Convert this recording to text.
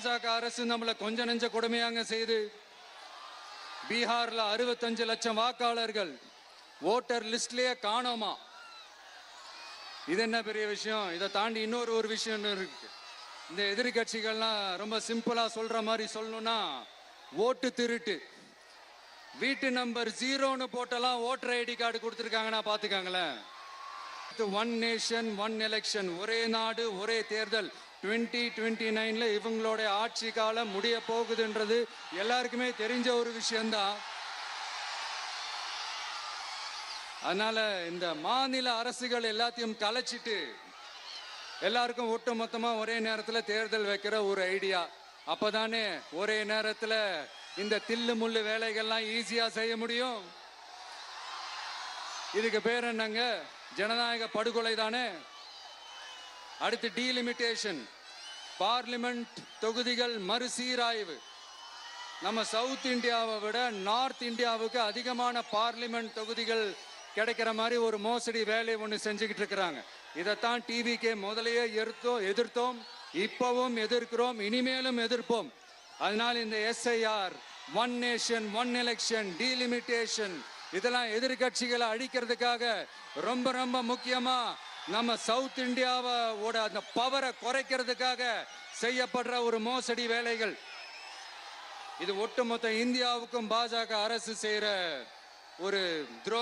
பாஜக அரசு நம்மள கொஞ்ச நெஞ்ச கொடுமையாங்க செய்து பீகார்ல அறுபத்தஞ்சு லட்சம் வாக்காளர்கள் ஓட்டர் லிஸ்ட்லயே காணோமா? இது என்ன பெரிய விஷயம்? இதை தாண்டி இன்னொரு ஒரு விஷயம் இருக்கு. இந்த எதிர்கட்சிகள்லாம் ரொம்ப சிம்பிளா சொல்ற மாதிரி சொல்லணும்னா ஓட்டு திருட்டு. வீட்டு நம்பர் ஜீரோன்னு போட்டெல்லாம் ஓட்டர் ஐடி கார்டு கொடுத்துருக்காங்கன்னா பார்த்துக்காங்களேன். One nation one election. ஒரே நாடு ஒரே தேர்தல். டுவெண்ட்டி டுவெண்ட்டி நைனில் இவங்களோட ஆட்சி காலம் முடிய போகுதுன்றது எல்லாருக்குமே தெரிஞ்ச ஒரு விஷயம்தான். அதனால் இந்த மாநில அரசுகள் எல்லாத்தையும் கலைச்சிட்டு எல்லாருக்கும் ஒட்டு மொத்தமாக ஒரே நேரத்தில் தேர்தல் வைக்கிற ஒரு ஐடியா. அப்போ தானே ஒரே நேரத்தில் இந்த தில்லு முள்ளு வேலைகள்லாம் ஈஸியாக செய்ய முடியும். இதுக்கு பேர் என்னங்க? ஜனநாயக படுகொலை தானே? அடுத்து டீலிமிட்டேஷன் பார்லிமெண்ட் தொகுதிகள் மறுசீராய்வு. நம்ம சவுத் இந்தியாவை விட நார்த் இந்தியாவுக்கு அதிகமான பார்லிமெண்ட் தொகுதிகள் கிடைக்கிற மாதிரி ஒரு மோசடி வேலை ஒன்று செஞ்சுக்கிட்டு இருக்கிறாங்க. இதைத்தான் டிவிக்கே முதலையே எதிர்த்தோம் எதிர்த்தோம் இப்பவும் எதிர்க்கிறோம் இனிமேலும் எதிர்ப்போம். அதனால் இந்த SIR one nation one election delimitation இதெல்லாம் எதிர்கட்சிகளை அழிக்கிறதுக்காக ரொம்ப ரொம்ப முக்கியமாக நம்ம சவுத் இந்தியாவோட அந்த பவரை குறைக்கிறதுக்காக செய்யப்படுற ஒரு மோசடி வேலைகள். இது ஒட்டுமொத்த இந்தியாவுக்கும் பாஜக அரசு செய்யற ஒரு துரோ